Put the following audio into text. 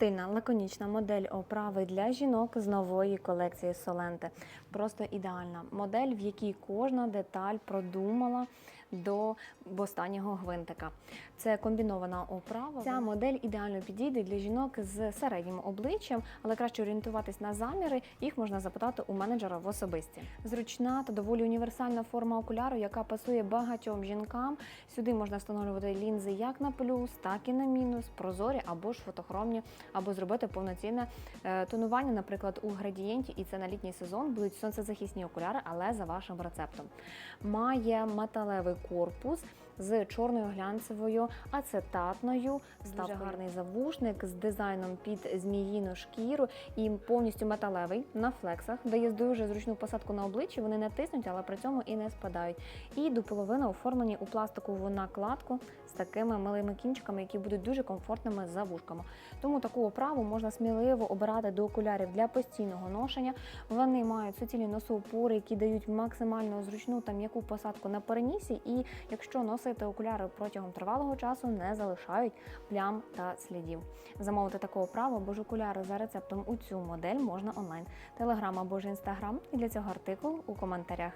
Стильна, лаконічна модель оправи для жінок з нової колекції Соленте. Просто ідеальна модель, в якій кожна деталь продумала до останнього гвинтика. Це комбінована оправа. Ця модель ідеально підійде для жінок з середнім обличчям, але краще орієнтуватись на заміри. Їх можна запитати у менеджера в особисті. Зручна та доволі універсальна форма окуляру, яка пасує багатьом жінкам. Сюди можна встановлювати лінзи як на плюс, так і на мінус, прозорі або ж фотохромні, або зробити повноцінне е, тонування, наприклад, у градієнті, і це на літній сезон будуть сонцезахисні окуляри, але за вашим рецептом. Має металевий корпус з чорною глянцевою ацетатною, дуже гарний завушник з дизайном під зміїну шкіру і повністю металевий на флексах, дає дуже зручну посадку на обличчі. Вони не тиснуть, але при цьому і не спадають. І до половини оформлені у пластикову накладку з такими милими кінчиками, які будуть дуже комфортними за вушками. Тому таку оправу можна сміливо обирати до окулярів для постійного ношення. Вони мають суцільні носоупори, які дають максимально зручну та м'яку посадку на перенісі. І якщо носити окуляри протягом тривалого часу, не залишають плям та слідів. Замовити такого право, або ж окуляри за рецептом у цю модель можна онлайн, телеграм або ж інстаграм. І для цього артикул у коментарях.